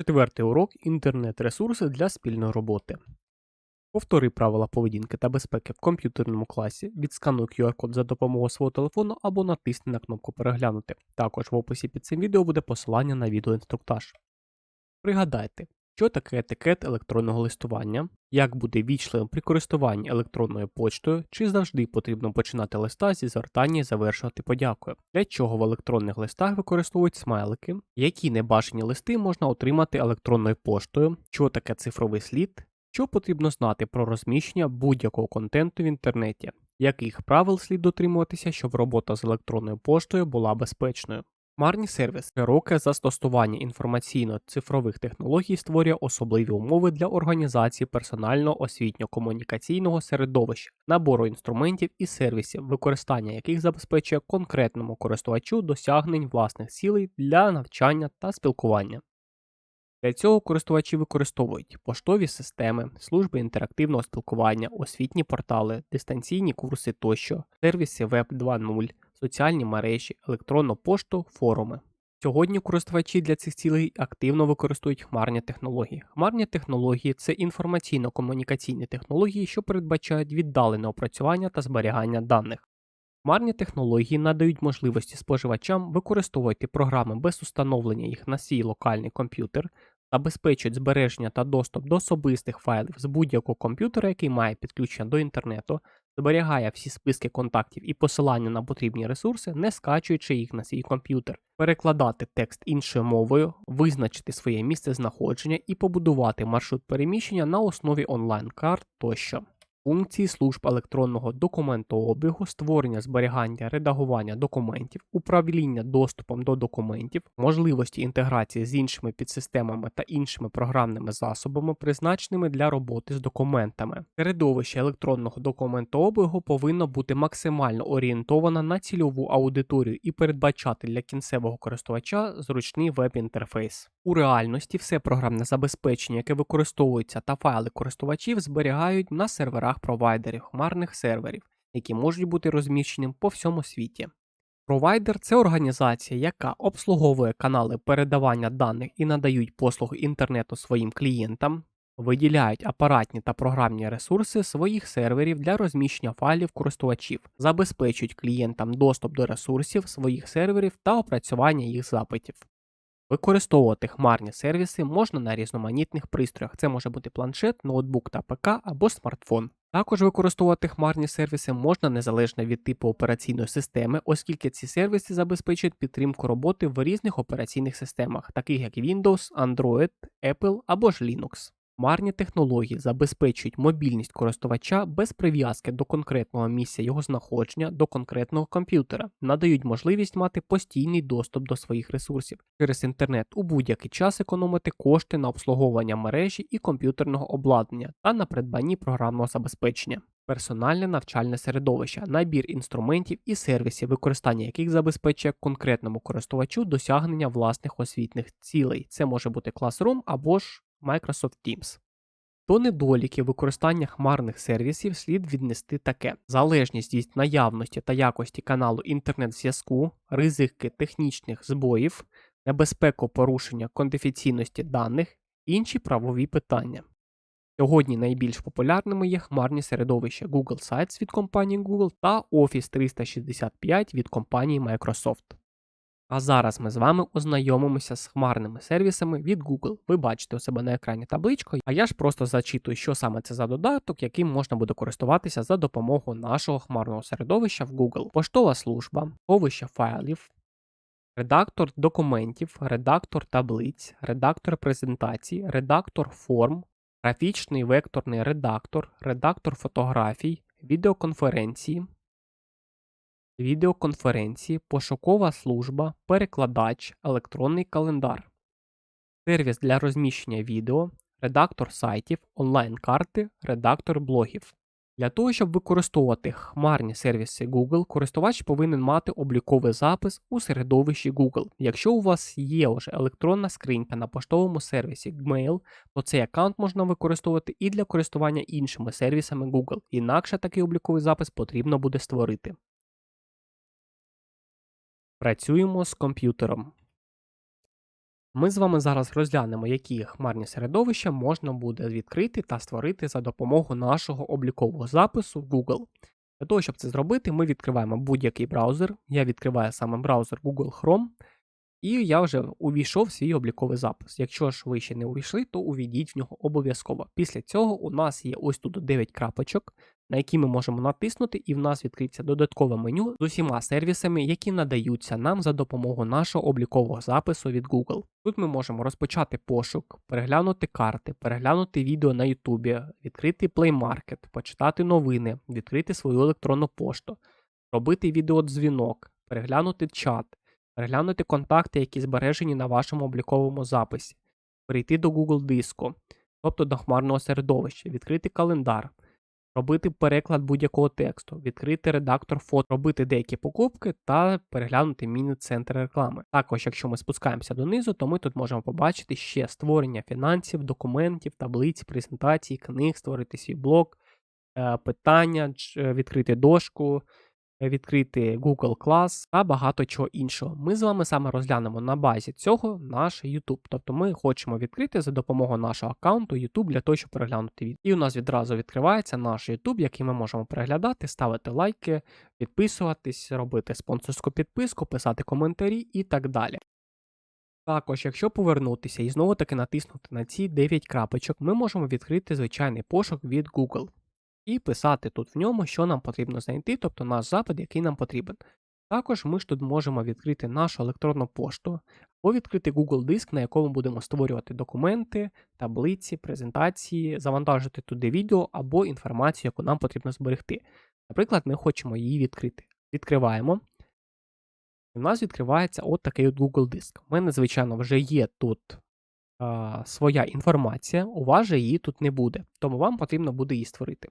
Четвертий урок інтернет-ресурси для спільної роботи. Повтори правила поведінки та безпеки в комп'ютерному класі, відскануй QR-код за допомогою свого телефону або натисни на кнопку Переглянути. Також в описі під цим відео буде посилання на відеоінструктаж. Пригадайте, що таке етикет електронного листування, як бути вічливим при користуванні електронною почтою, чи завжди потрібно починати листа зі звертання і завершувати? Подякою, для чого в електронних листах використовують смайлики, які небажані листи можна отримати електронною поштою, що таке цифровий слід, що потрібно знати про розміщення будь-якого контенту в інтернеті, яких правил слід дотримуватися, щоб робота з електронною поштою була безпечною. Хмарні сервіс широке застосування інформаційно-цифрових технологій створює особливі умови для організації персонального освітньо-комунікаційного середовища, набору інструментів і сервісів, використання яких забезпечує конкретному користувачу досягнень власних цілей для навчання та спілкування. Для цього користувачі використовують поштові системи, служби інтерактивного спілкування, освітні портали, дистанційні курси тощо, сервіси Web 2.0, соціальні мережі, електронну пошту, форуми. Сьогодні користувачі для цих цілей активно використовують хмарні технології. Хмарні технології це інформаційно-комунікаційні технології, що передбачають віддалене опрацювання та зберігання даних. Хмарні технології надають можливості споживачам використовувати програми без установлення їх на свій локальний комп'ютер, забезпечують збереження та доступ до особистих файлів з будь-якого комп'ютера, який має підключення до інтернету, зберігає всі списки контактів і посилання на потрібні ресурси, не скачуючи їх на свій комп'ютер, перекладати текст іншою мовою, визначити своє місце знаходження і побудувати маршрут переміщення на основі онлайн-карт тощо. Функції служб електронного документообігу, створення зберігання редагування документів, управління доступом до документів, можливості інтеграції з іншими підсистемами та іншими програмними засобами, призначеними для роботи з документами. Середовище електронного документообігу повинно бути максимально орієнтовано на цільову аудиторію і передбачати для кінцевого користувача зручний веб-інтерфейс. У реальності все програмне забезпечення, яке використовується та файли користувачів зберігають на серверах провайдерів хмарних серверів, які можуть бути розміщені по всьому світі. Провайдер це організація, яка обслуговує канали передавання даних і надають послуги інтернету своїм клієнтам, виділяють апаратні та програмні ресурси своїх серверів для розміщення файлів користувачів, забезпечують клієнтам доступ до ресурсів своїх серверів та опрацювання їх запитів. Використовувати хмарні сервіси можна на різноманітних пристроях. Це може бути планшет, ноутбук та ПК або смартфон. Також використовувати хмарні сервіси можна незалежно від типу операційної системи, оскільки ці сервіси забезпечують підтримку роботи в різних операційних системах, таких як Windows, Android, Apple або ж Linux. Хмарні технології забезпечують мобільність користувача без прив'язки до конкретного місця його знаходження до конкретного комп'ютера, надають можливість мати постійний доступ до своїх ресурсів через інтернет у будь-який час економити кошти на обслуговування мережі і комп'ютерного обладнання та на придбанні програмного забезпечення. Персональне навчальне середовище, набір інструментів і сервісів, використання яких забезпечує конкретному користувачу досягнення власних освітних цілей. Це може бути Classroom або ж Microsoft Teams. До недоліків використання хмарних сервісів слід віднести таке: залежність від наявності та якості каналу інтернет-зв'язку, ризики технічних збоїв, небезпеку порушення конфіденційності даних, інші правові питання. Сьогодні найбільш популярними є хмарні середовища Google Sites від компанії Google та Office 365 від компанії Microsoft. А зараз ми з вами ознайомимося з хмарними сервісами від Google. Ви бачите у себе на екрані табличку, а я ж просто зачитую, що саме це за додаток, яким можна буде користуватися за допомогою нашого хмарного середовища в Google. Поштова служба, сховище файлів, редактор документів, редактор таблиць, редактор презентацій, редактор форм, графічний векторний редактор, редактор фотографій, відеоконференції відеоконференції, пошукова служба, перекладач, електронний календар, сервіс для розміщення відео, редактор сайтів, онлайн-карти, редактор блогів. Для того, щоб використовувати хмарні сервіси Google, користувач повинен мати обліковий запис у середовищі Google. Якщо у вас є вже електронна скринька на поштовому сервісі Gmail, то цей аккаунт можна використовувати і для користування іншими сервісами Google. Інакше такий обліковий запис потрібно буде створити. Працюємо з комп'ютером. Ми з вами зараз розглянемо, які хмарні середовища можна буде відкрити та створити за допомогою нашого облікового запису Google. Для того, щоб це зробити, ми відкриваємо будь-який браузер. Я відкриваю саме браузер Google Chrome, і я вже увійшов в свій обліковий запис. Якщо ж ви ще не увійшли, то увійдіть в нього обов'язково. Після цього у нас є ось тут 9 крапочок, на які ми можемо натиснути, і в нас відкриється додаткове меню з усіма сервісами, які надаються нам за допомогою нашого облікового запису від Google. Тут ми можемо розпочати пошук, переглянути карти, переглянути відео на YouTube, відкрити Play Market, почитати новини, відкрити свою електронну пошту, робити відеодзвінок, переглянути чат переглянути контакти, які збережені на вашому обліковому записі, перейти до Google диску, тобто до хмарного середовища, відкрити календар, робити переклад будь-якого тексту, відкрити редактор фото, робити деякі покупки та переглянути міні-центр реклами. Також, якщо ми спускаємося донизу, то ми тут можемо побачити ще створення фінансів, документів, таблиць, презентацій, книг, створити свій блог, е, питання, е, відкрити дошку, відкрити Google Class та багато чого іншого. Ми з вами саме розглянемо на базі цього наш YouTube. Тобто ми хочемо відкрити за допомогою нашого аккаунту YouTube для того, щоб переглянути відео. І у нас відразу відкривається наш YouTube, який ми можемо переглядати, ставити лайки, підписуватись, робити спонсорську підписку, писати коментарі і так далі. Також, якщо повернутися і знову таки натиснути на ці 9 крапочок, ми можемо відкрити звичайний пошук від Google і писати тут в ньому, що нам потрібно знайти, тобто наш запит, який нам потрібен. Також ми ж тут можемо відкрити нашу електронну пошту або відкрити Google диск, на якому будемо створювати документи, таблиці, презентації, завантажити туди відео або інформацію, яку нам потрібно зберегти. Наприклад, ми хочемо її відкрити. Відкриваємо. І в нас відкривається от такий от Google диск. У мене, звичайно, вже є тут а, своя інформація, у вас же її тут не буде, тому вам потрібно буде її створити.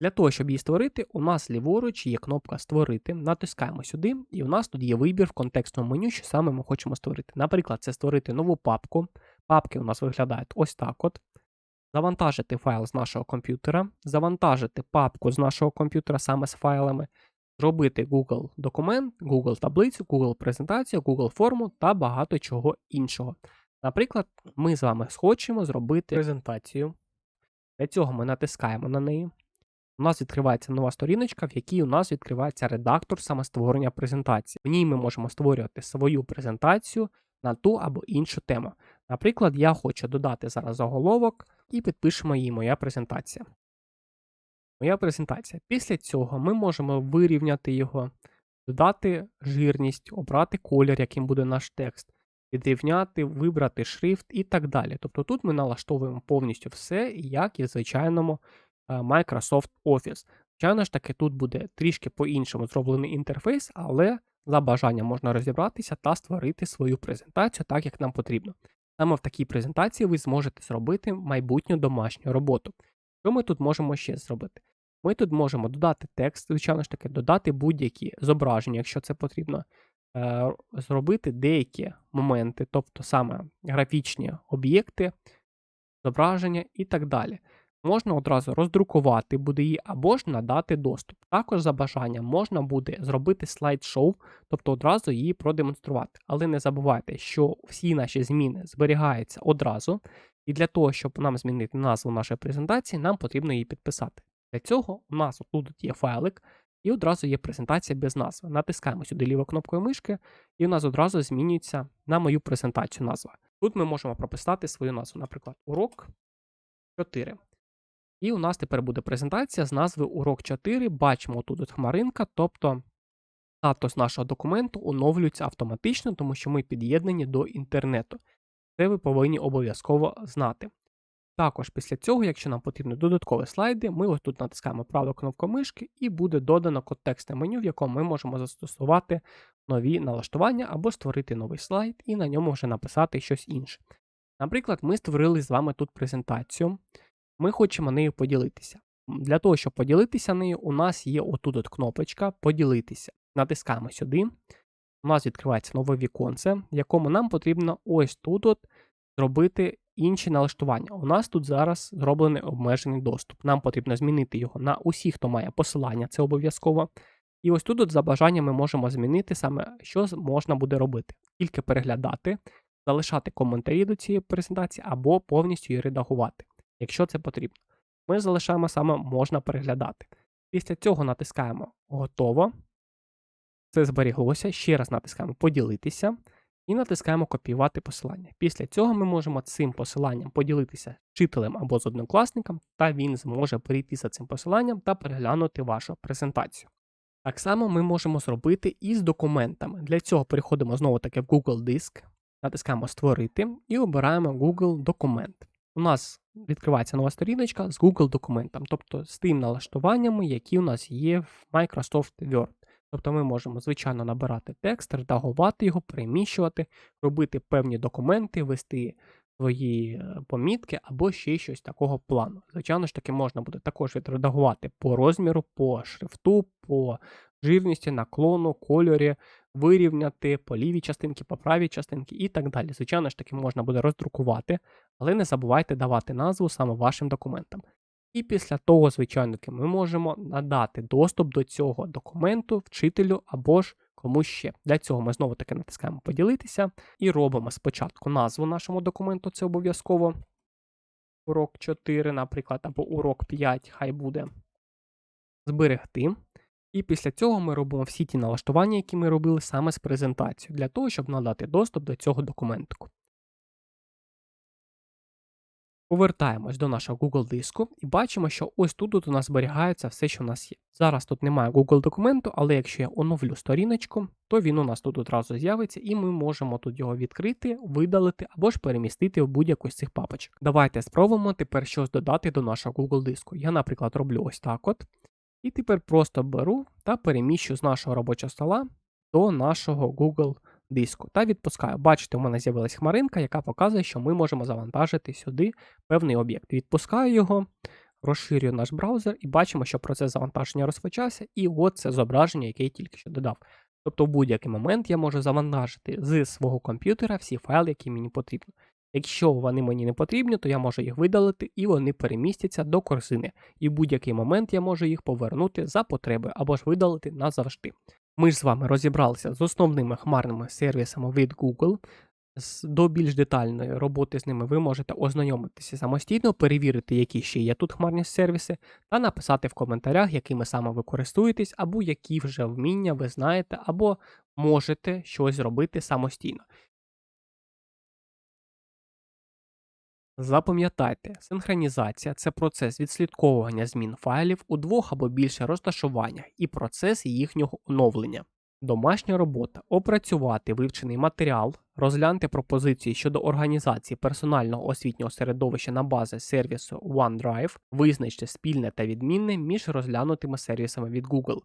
Для того, щоб її створити, у нас ліворуч є кнопка Створити. Натискаємо сюди, і у нас тут є вибір в контекстному меню, що саме ми хочемо створити. Наприклад, це створити нову папку. Папки у нас виглядають ось так от. Завантажити файл з нашого комп'ютера, завантажити папку з нашого комп'ютера саме з файлами, зробити Google документ, Google таблицю, Google презентацію, Google форму та багато чого іншого. Наприклад, ми з вами хочемо зробити презентацію. Для цього ми натискаємо на неї. У нас відкривається нова сторіночка, в якій у нас відкривається редактор саме створення презентації. В ній ми можемо створювати свою презентацію на ту або іншу тему. Наприклад, я хочу додати зараз заголовок і підпишемо її моя презентація. Моя презентація. Після цього ми можемо вирівняти його, додати жирність, обрати колір, яким буде наш текст, відрівняти, вибрати шрифт і так далі. Тобто тут ми налаштовуємо повністю все, як і в звичайному Microsoft Office. Звичайно ж таки, тут буде трішки по-іншому зроблений інтерфейс, але за бажанням можна розібратися та створити свою презентацію так, як нам потрібно. Саме в такій презентації ви зможете зробити майбутню домашню роботу. Що ми тут можемо ще зробити? Ми тут можемо додати текст, звичайно ж таки, додати будь-які зображення, якщо це потрібно, е, зробити деякі моменти, тобто саме графічні об'єкти, зображення і так далі. Можна одразу роздрукувати буде її або ж надати доступ. Також за бажанням можна буде зробити слайд-шоу, тобто одразу її продемонструвати. Але не забувайте, що всі наші зміни зберігаються одразу, і для того, щоб нам змінити назву нашої презентації, нам потрібно її підписати. Для цього у нас тут є файлик, і одразу є презентація без назви. Натискаємо сюди лівою кнопкою мишки, і у нас одразу змінюється на мою презентацію назва. Тут ми можемо прописати свою назву, наприклад, урок 4. І у нас тепер буде презентація з назви Урок 4. Бачимо тут хмаринка, тобто статус нашого документу оновлюється автоматично, тому що ми під'єднані до інтернету. Це ви повинні обов'язково знати. Також після цього, якщо нам потрібні додаткові слайди, ми ось тут натискаємо праву кнопку мишки і буде додано контекстне меню, в якому ми можемо застосувати нові налаштування або створити новий слайд і на ньому вже написати щось інше. Наприклад, ми створили з вами тут презентацію, ми хочемо нею поділитися. Для того, щоб поділитися нею, у нас є отут от кнопочка Поділитися. Натискаємо сюди. У нас відкривається нове віконце, якому нам потрібно ось тут от зробити інші налаштування. У нас тут зараз зроблений обмежений доступ. Нам потрібно змінити його на усіх, хто має посилання, це обов'язково. І ось тут от за бажанням ми можемо змінити саме, що можна буде робити. Тільки переглядати, залишати коментарі до цієї презентації або повністю її редагувати, якщо це потрібно. Ми залишаємо саме можна переглядати. Після цього натискаємо Готово. Це зберіглося. Ще раз натискаємо Поділитися і натискаємо Копіювати посилання. Після цього ми можемо цим посиланням поділитися з вчителем або з однокласником, та він зможе перейти за цим посиланням та переглянути вашу презентацію. Так само ми можемо зробити і з документами. Для цього переходимо знову таки в Google Диск, натискаємо Створити і обираємо Google Документ. У нас відкривається нова сторіночка з Google документом, тобто з тим налаштуваннями, які у нас є в Microsoft Word. Тобто ми можемо, звичайно, набирати текст, редагувати його, переміщувати, робити певні документи, вести свої е, помітки або ще щось такого плану. Звичайно ж таки, можна буде також відредагувати по розміру, по шрифту, по жирності, наклону, кольорі, вирівняти по лівій частинки, по правій частинки і так далі. Звичайно ж таки, можна буде роздрукувати, але не забувайте давати назву саме вашим документам. І після того, звичайно, ми можемо надати доступ до цього документу вчителю або ж комусь ще. Для цього ми знову таки натискаємо поділитися і робимо спочатку назву нашому документу, це обов'язково. Урок 4, наприклад, або урок 5, хай буде. Зберегти. І після цього ми робимо всі ті налаштування, які ми робили саме з презентацією, для того, щоб надати доступ до цього документу. Повертаємось до нашого Google диску і бачимо, що ось тут от у нас зберігається все, що у нас є. Зараз тут немає Google документу, але якщо я оновлю сторіночку, то він у нас тут одразу з'явиться, і ми можемо тут його відкрити, видалити або ж перемістити в будь-яку з цих папочок. Давайте спробуємо тепер щось додати до нашого Google диску. Я, наприклад, роблю ось так от. І тепер просто беру та переміщу з нашого робочого стола до нашого Google диску та відпускаю. Бачите, у мене з'явилась хмаринка, яка показує, що ми можемо завантажити сюди певний об'єкт. Відпускаю його, розширюю наш браузер і бачимо, що процес завантаження розпочався, і от це зображення, яке я тільки що додав. Тобто в будь-який момент я можу завантажити з свого комп'ютера всі файли, які мені потрібні. Якщо вони мені не потрібні, то я можу їх видалити і вони перемістяться до корзини. І в будь-який момент я можу їх повернути за потреби або ж видалити назавжди. Ми ж з вами розібралися з основними хмарними сервісами від Google. До більш детальної роботи з ними ви можете ознайомитися самостійно, перевірити, які ще є тут хмарні сервіси, та написати в коментарях, якими саме ви користуєтесь, або які вже вміння ви знаєте, або можете щось зробити самостійно. Запам'ятайте, синхронізація це процес відслідковування змін файлів у двох або більше розташуваннях і процес їхнього оновлення. Домашня робота опрацювати вивчений матеріал, розгляньте пропозиції щодо організації персонального освітнього середовища на базі сервісу OneDrive, визначте спільне та відмінне між розглянутими сервісами від Google.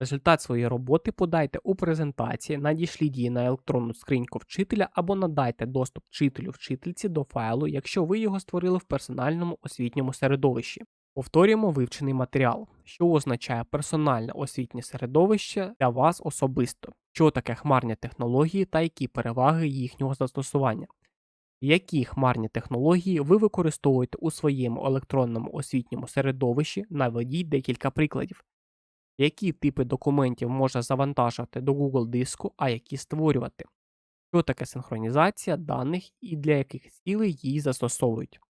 Результат своєї роботи подайте у презентації, надішліть її на електронну скриньку вчителя або надайте доступ вчителю вчительці до файлу, якщо ви його створили в персональному освітньому середовищі. Повторюємо вивчений матеріал, що означає персональне освітнє середовище для вас особисто, що таке хмарні технології та які переваги їхнього застосування. Які хмарні технології ви використовуєте у своєму електронному освітньому середовищі, наведіть декілька прикладів які типи документів можна завантажувати до Google диску, а які створювати, що таке синхронізація даних і для яких цілей її застосовують.